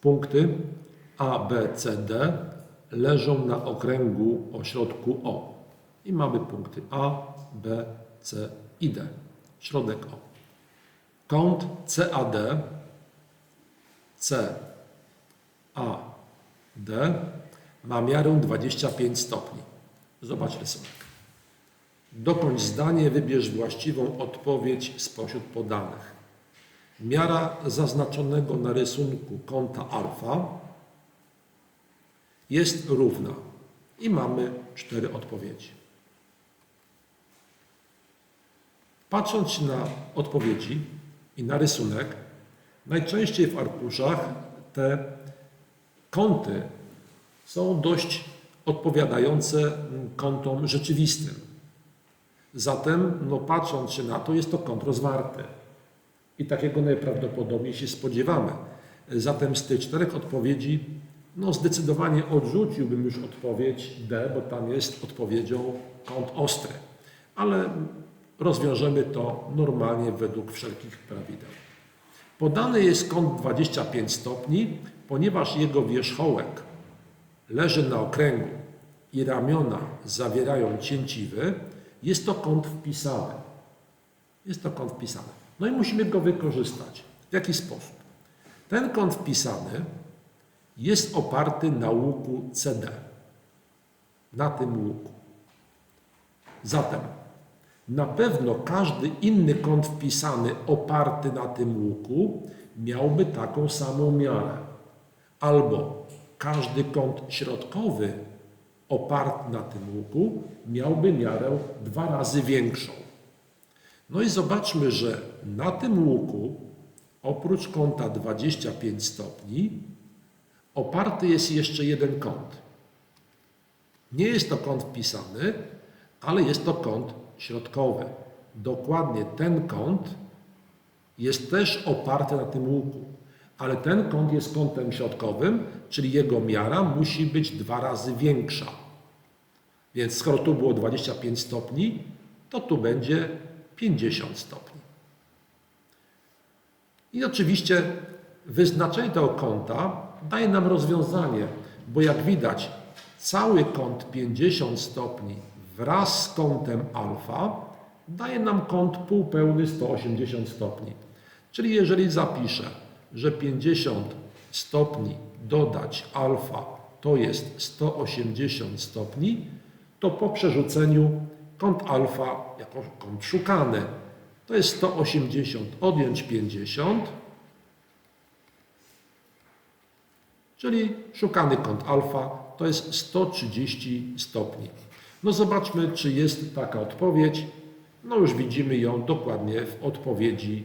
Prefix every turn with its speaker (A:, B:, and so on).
A: Punkty A, B, C, D leżą na okręgu o środku O. I mamy punkty A, B, C i D. Środek O. Kąt CAD, CAD ma miarę 25 stopni. Zobacz rysunek. Dokończ zdanie, wybierz właściwą odpowiedź spośród podanych. Miara zaznaczonego na rysunku kąta alfa jest równa i mamy cztery odpowiedzi. Patrząc na odpowiedzi i na rysunek, najczęściej w arkuszach te kąty są dość odpowiadające kątom rzeczywistym. Zatem, no patrząc się na to, jest to kąt rozwarty. I takiego najprawdopodobniej się spodziewamy. Zatem z tych czterech odpowiedzi, no zdecydowanie odrzuciłbym już odpowiedź D, bo tam jest odpowiedzią kąt ostry. Ale rozwiążemy to normalnie według wszelkich prawideł. Podany jest kąt 25 stopni, ponieważ jego wierzchołek leży na okręgu i ramiona zawierają cięciwy, jest to kąt wpisany. Jest to kąt wpisany. No i musimy go wykorzystać. W jaki sposób? Ten kąt wpisany jest oparty na łuku CD. Na tym łuku. Zatem na pewno każdy inny kąt wpisany oparty na tym łuku miałby taką samą miarę. Albo każdy kąt środkowy oparty na tym łuku miałby miarę dwa razy większą. No i zobaczmy, że na tym łuku oprócz kąta 25 stopni oparty jest jeszcze jeden kąt. Nie jest to kąt wpisany, ale jest to kąt środkowy. Dokładnie ten kąt jest też oparty na tym łuku, ale ten kąt jest kątem środkowym, czyli jego miara musi być dwa razy większa. Więc skoro tu było 25 stopni, to tu będzie 50 stopni. I oczywiście wyznaczenie tego kąta daje nam rozwiązanie, bo jak widać, cały kąt 50 stopni wraz z kątem alfa daje nam kąt półpełny 180 stopni. Czyli jeżeli zapiszę, że 50 stopni dodać alfa to jest 180 stopni, to po przerzuceniu kąt alfa jako kąt szukany to jest 180 odjąć 50, czyli szukany kąt alfa to jest 130 stopni. No zobaczmy, czy jest taka odpowiedź. No już widzimy ją dokładnie w odpowiedzi